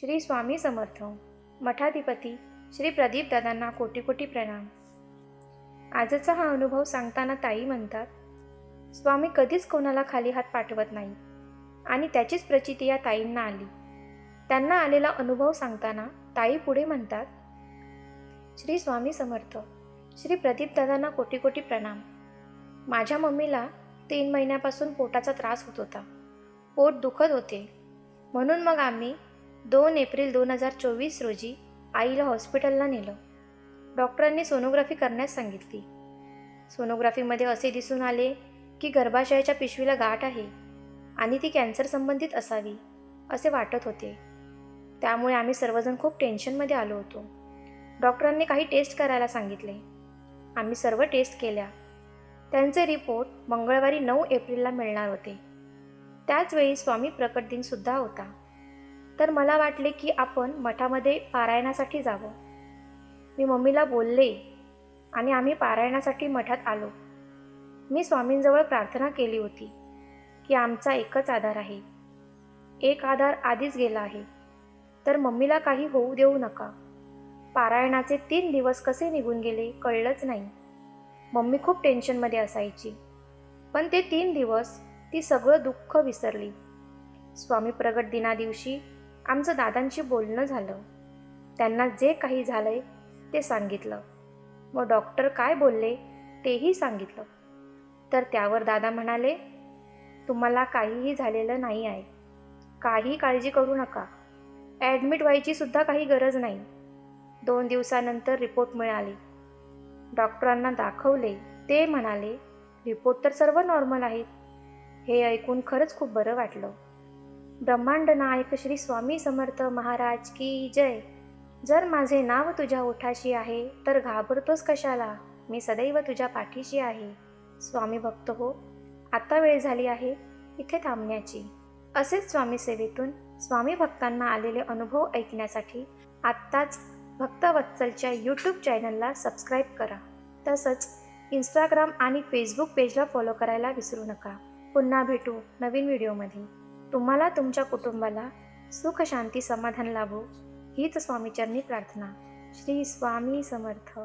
श्री स्वामी समर्थ. मठाधिपती श्री प्रदीप दादांना कोटी कोटी प्रणाम. आजचा हा अनुभव सांगताना ताई म्हणतात स्वामी कधीच कोणाला खाली हात पाठवत नाही. आणि त्याचीच प्रचिती या ताईंना आली. त्यांना आलेला अनुभव सांगताना ताई पुढे म्हणतात श्री स्वामी समर्थ श्री प्रदीप दादांना कोटी कोटी प्रणाम. माझ्या मम्मीला तीन महिन्यापासून पोटाचा त्रास होत होता. पोट दुखत होते. म्हणून मग आम्ही दोन एप्रिल दोन हजार चोवीस रोजी आईला हॉस्पिटलला नेलं. डॉक्टरांनी सोनोग्राफी करण्यास सांगितली. सोनोग्राफीमध्ये असे दिसून आले की गर्भाशयाच्या पिशवीला गाठ आहे आणि ती कॅन्सर संबंधित असावी असे वाटत होते. त्यामुळे आम्ही सर्वजण खूप टेन्शनमध्ये आलो होतो. डॉक्टरांनी काही टेस्ट करायला सांगितले. आम्ही सर्व टेस्ट केल्या. त्यांचे रिपोर्ट मंगळवारी नऊ एप्रिलला मिळणार होते. त्याचवेळी स्वामी प्रकट दिनसुद्धा होता. तर मला वाटले की आपण मठामध्ये पारायणासाठी जावं. मी मम्मीला बोलले आणि आम्ही पारायणासाठी मठात आलो. मी स्वामींजवळ प्रार्थना केली होती की आमचा एकच आधार आहे. एक आधार आधीच गेला आहे. तर मम्मीला काही होऊ देऊ नका. पारायणाचे तीन दिवस कसे निघून गेले कळलंच नाही. मम्मी खूप टेन्शनमध्ये असायची. पण ते तीन दिवस ती सगळं दुःख विसरली. स्वामी प्रगट दिना दिवशी आमचं दादांशी बोलणं झालं. त्यांना जे काही झालंय ते सांगितलं. व डॉक्टर काय बोलले तेही सांगितलं. तर त्यावर दादा म्हणाले तुम्हाला काहीही झालेलं नाही आहे. काही काळजी करू नका. ॲडमिट व्हायची सुद्धा काही गरज नाही. दोन दिवसानंतर रिपोर्ट मिळाले. डॉक्टरांना दाखवले. ते म्हणाले रिपोर्ट तर सर्व नॉर्मल आहेत. हे ऐकून खरंच खूप बरं वाटलं. ब्रह्मांड नायक श्री स्वामी समर्थ महाराज की जय. जर माझे नाव तुझ्या ओठाशी आहे तर घाबरतोस कशाला? मी सदैव तुझ्या पाठीशी आहे. स्वामी भक्त हो आता वेळ झाली आहे इथे थांबण्याची. असेच स्वामी सेवेतून स्वामी भक्तांना आलेले अनुभव ऐकण्यासाठी आत्ताच भक्तवत्सलच्या यूट्यूब चॅनलला सबस्क्राईब करा. तसंच इंस्टाग्राम आणि फेसबुक पेजला फॉलो करायला विसरू नका. पुन्हा भेटू नवीन व्हिडिओमध्ये तुम्हाला तुमच्या कुटुंबाला सुख शांती समाधान लाभो हीच स्वामीचरणी प्रार्थना. श्री स्वामी समर्थ.